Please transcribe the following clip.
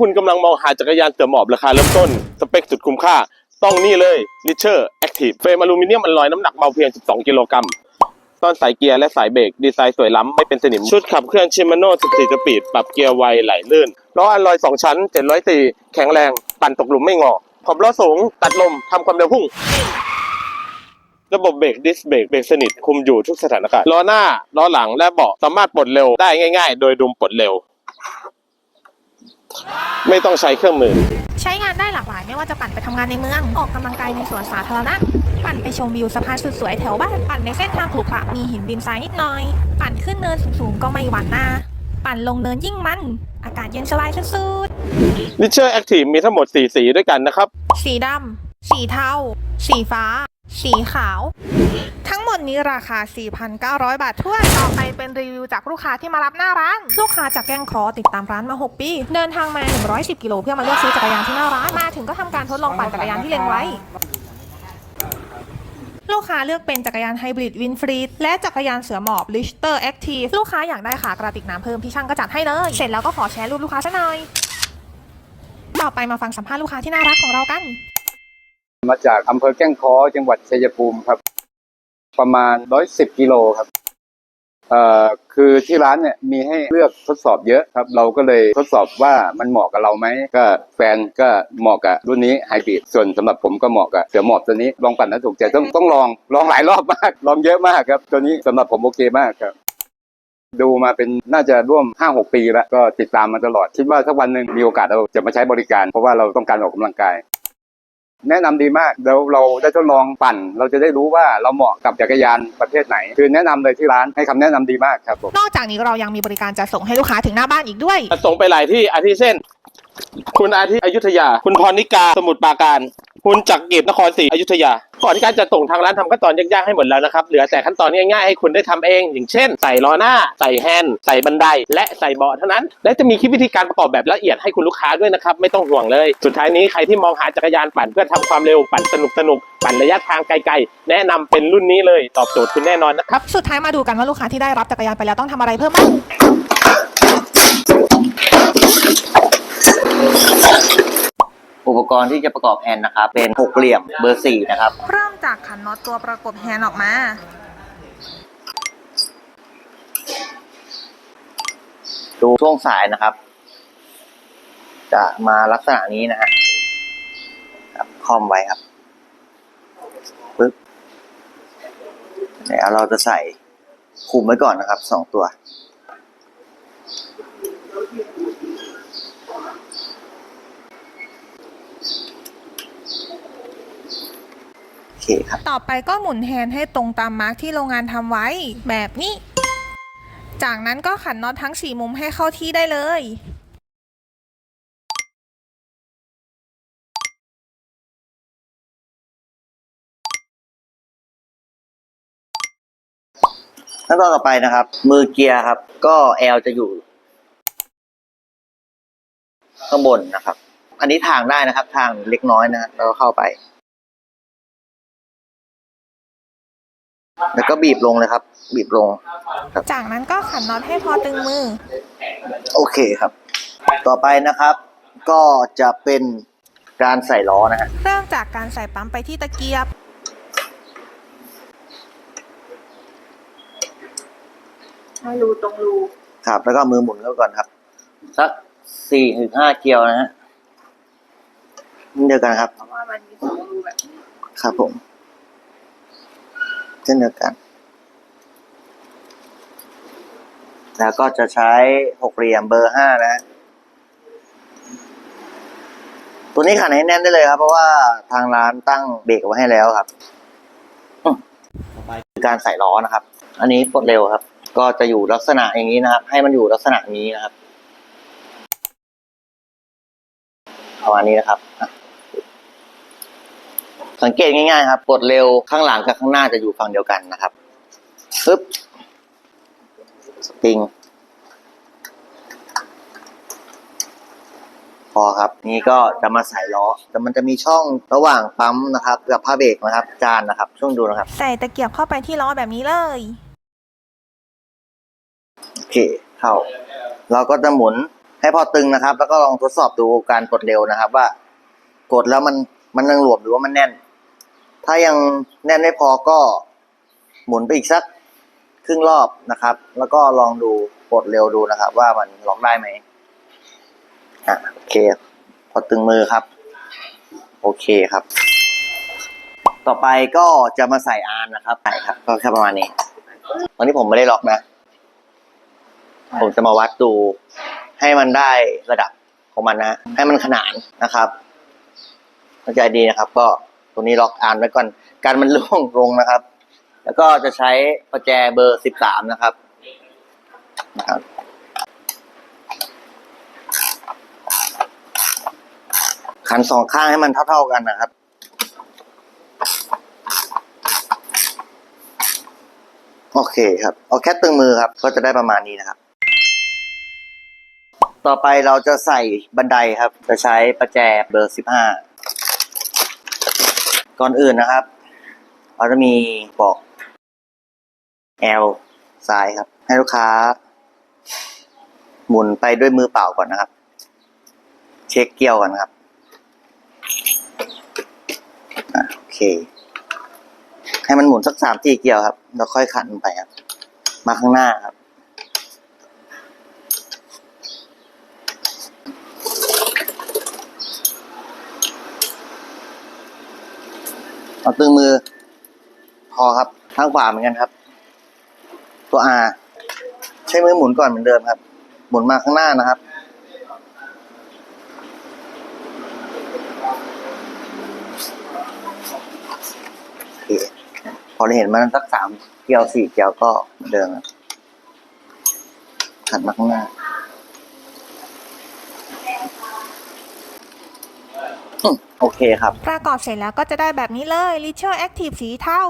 คุณกำลังมองหาจักรยานเสือหมอบราคาเริ่มต้น สเปคสุดคุ้มค่า ต้องนี่เลย r i c h e r Active เฟรมอลูมิเนียมอัลลอยน้ำหนักเบาเพียง 12 กิโลกรัมตอนสายเกียร์และสายเบรกดีไซน์สวยล้ำไม่เป็นสนิม ชุดขับเคลื่อนชิมาโน่14สปีดปรับเกียร์ไวไหลลื่นล้ออัลลอย 2 ชั้น 704 แข็งแรง ปั่นตกหลุมไม่งอขอบล้อสูง ตัดลมทำความเร็วพุ่ง ระบบเบรกดิสเบรกเบรกสนิทคุมอยู่ทุกสถานการณ์ล้อหน้าล้อหลังและเบาะสามารถปลดเร็วได้ง่าย ๆ โดยดุมปลดเร็ว ไม่ต้องใช้เครื่องมือ ใช้งานได้หลากหลายไม่ว่าจะปั่นไปทำงานในเมือง ออกกำลังกายในสวนสาธารณะ ปั่นไปชมวิวสะพานสุดสวยแถวบ้าน ปั่นในเส้นทางขรุขระมีหินดินทรายนิดหน่อย ปั่นขึ้นเนินสูงๆก็ไม่หวั่นหน้า ปั่นลงเนินยิ่งมัน อากาศเย็นสบายสุด r i c h e r Active มีทั้งหมด 4 สีด้วยกันนะครับ ๆ สีดำ สีเทา สีฟ้า สีขาว ทั้งหมดนี้ราคา 4,900 บาททั่วนต่อไปเป็นรีวิวจากลูกค้าที่มารับหน้าร้าน ลูกค้าจากแกล้งคอติดตามร้านมา 6 ปี เดินทางมา 110 กิโลเพื่อมาเลือกซื้อจักรยานที่หน้าร้าน มาถึงก็ทำการทดลองปั่นจักรยานที่เล็งไว้ ลูกค้าเลือกเป็นจักรยานไฮบริดวินฟรีดและจักรยานเสือหมอบลิชเตอร์แอคทีฟลูกค้าอยากได้ขากระติกน้ำเพิ่มพี่ช่างก็จัดให้เลย เสร็จแล้วก็ขอแชร์รูปลูกค้าซะหน่อย ต่อไปมาฟังสัมภาษณ์ลูกค้าที่น่ารักของเรากัน มาจากอำเภอแก้งค้อจังหวัดชัยภูมิครับ ประมาณ110กิโลครับเอ่อคือที่ร้านเนี่ยมีให้เลือกทดสอบเยอะครับ เราก็เลยทดสอบว่ามันเหมาะกับเราไหมก็แฟนก็เหมาะกับรุ่นนี้ไฮบริดส่วนสำหรับผมก็เหมาะกับเสือหมอบตัวนี้ลองปั่นแล้วถูกใจต้องต้องลองลองหลายรอบมาก ลองเยอะมากครับ ตัวนี้สำหรับผมโอเคมากครับ ดูมาเป็นน่าจะร่วม 5-6 ปีแล้วก็ติดตามมาตลอด คิดว่าสักวันหนึ่งมีโอกาสเราจะมาใช้บริการ เพราะว่าเราต้องการออกกำลังกาย แนะนำดีมากแล้วเราได้ทดลองปั่น เราจะได้รู้ว่าเราเหมาะกับจักรยานประเภทไหน คือแนะนำเลยที่ร้านให้คำแนะนำดีมากครับผมนอกจากนี้เรายังมีบริการจัดส่งให้ลูกค้าถึงหน้าบ้านอีกด้วย ส่งไปหลายที่อาทิเช่น คุณอาทิอยุธยา คุณพรนิกาสมุทรปราการ คุณจักรกิจนครศรีอยุธยา ก่อนที่การจะส่งทางร้านทำขั้นตอนยากๆให้หมดแล้วนะครับ เหลือแต่ขั้นตอนง่ายๆให้คุณได้ทำเอง อย่างเช่น ใส่ล้อหน้า ใส่แฮนด์ใส่บันได และใส่เบาะเท่านั้น และจะมีคลิปวิธีการประกอบแบบละเอียดให้คุณลูกค้าด้วยนะครับ ไม่ต้องห่วงเลย สุดท้ายนี้ใครที่มองหาจักรยานปั่นเพื่อทำความเร็วปั่นสนุกๆปั่นระยะทางไกลๆ แนะนำเป็นรุ่นนี้เลย ตอบโจทย์คุณแน่นอนนะครับ สุดท้ายมาดูกันว่าลูกค้าที่ได้รับจักรยานไปแล้วต้องทำอะไรเพิ่มบ้างอุ ปกรณ์ที่จะประกอบแฮนด์นะครับ เป็นหกเหลี่ยมเบอร์สี่นะครับ เริ่มจากขันน็อตตัวประกบแฮนด์ออกมา ดูช่วงสายนะครับ จะมาลักษณะนี้นะฮะครับคอมไว้ครับปึ๊บเดี๋ยวเราจะใส่คุมไว้ก่อนนะครับสองตัว โอ เคครับ ต่อไปก็หมุนแฮนด์ให้ตรงตามมาร์กที่โรงงานทำไว้แบบนี้ จากนั้นก็ขันน็อตทั้ง 4 มุมให้เข้าที่ได้เลย ขั้นตอนต่อไปนะครับ มือเกียร์ครับ ก็แอลจะอยู่ ข้างบนนะครับ อันนี้ทางได้นะครับ ทางเล็กน้อยนะฮะแล้วก็เข้าไป แล้วก็บีบลงเลยครับ บีบลงจากนั้นก็ขันน็อตให้พอตึงมือ โอเคครับ ต่อไปนะครับ ก็จะเป็นการใส่ล้อนะฮะเริ่มจากการใส่ปั๊มไปที่ตะเกียบ ให้รูตรงรูครับ แล้วก็มือหมุนเข้าก่อนครับ สักสี่ถึงห้าเกลียวนะฮะเดียวกันครับ เพราะว่ามันมีสองรูแบบนี้ครับผม เช่นเดียวกัน แล้วก็จะใช้หกเหลี่ยมเบอร์ห้านะ ตัวนี้ขันให้แน่นได้เลยครับ เพราะว่าทางร้านตั้งเบรกไว้ให้แล้วครับต่อไปคือการใส่ล้อนะครับ อันนี้ปลดเร็วครับ ก็จะอยู่ลักษณะอย่างนี้นะครับ ให้มันอยู่ลักษณะนี้นะครับประมาณนี้นะครับ สังเกตง่ายๆครับ กดเร็วข้างหลังกับข้างหน้าจะอยู่ฝั่งเดียวกันนะครับปึ๊บสปริงพอครับ นี่ก็จะมาใส่ล้อ แต่มันจะมีช่องระหว่างปั๊มนะครับ กับผ้าเบรกนะครับ จานนะครับ ช่วงดูนะครับ ใส่ตะเกียบเข้าไปที่ล้อแบบนี้เลย โอเค เข้า เราก็จะหมุนให้พอตึงนะครับ แล้วก็ลองทดสอบดูการกดเร็วนะครับ ว่ากดแล้วมันมันยังหลวมหรือว่ามันแน่น ถ้ายังแน่นไม่พอก็หมุนไปอีกสักครึ่งรอบนะครับ แล้วก็ลองดูกดเร็วดูนะครับ ว่ามันล็อกได้ไหมอะโอเค พอตึงมือครับ โอเคครับ ต่อไปก็จะมาใส่อานนะครับใส่ครับ ก็แค่ประมาณนี้ตอนนี้ผมไม่ได้ล็อกนะ ผมจะมาวัดดู ให้มันได้ระดับของมันนะ ให้มันขนานนะครับเข้าใจดีนะครับ ก็ ตัวนี้ล็อกอ่านไว้ก่อนการมันล่วงลงนะครับ แล้วก็จะใช้ประแจเบอร์สิบสามนะครับนะครับขันสองข้างให้มันเท่าๆกันนะครับโอเคครับ เอาแค่ตึงมือครับ ก็จะได้ประมาณนี้นะครับ ต่อไปเราจะใส่บันไดครับ จะใช้ประแจเบอร์สิบห้า ก่อนอื่นนะครับ เราจะมีปลอก L ซ้ายครับ ให้ลูกค้า หมุนไปด้วยมือเปล่าก่อนนะครับ เช็คเกี่ยวกันครับอโอเค ให้มันหมุนสักสามทีเกี่ยวครับ แล้วค่อยขันไปครับ มาข้างหน้าครับ เอาตึงมือ พอครับข้างขวาเหมือนกันครับ ตัว R ใช้มือหมุนก่อนเหมือนเดิมครับ หมุนมาข้างหน้านะครับ พอเราเห็นมันสักสามเกี่ยวสี่เกี่ยวก็เหมือนเดิมครับขัดมาข้างหน้าอืม โอเคครับ ประกอบเสร็จแล้วก็จะได้แบบนี้เลย Ritual Active สีเทา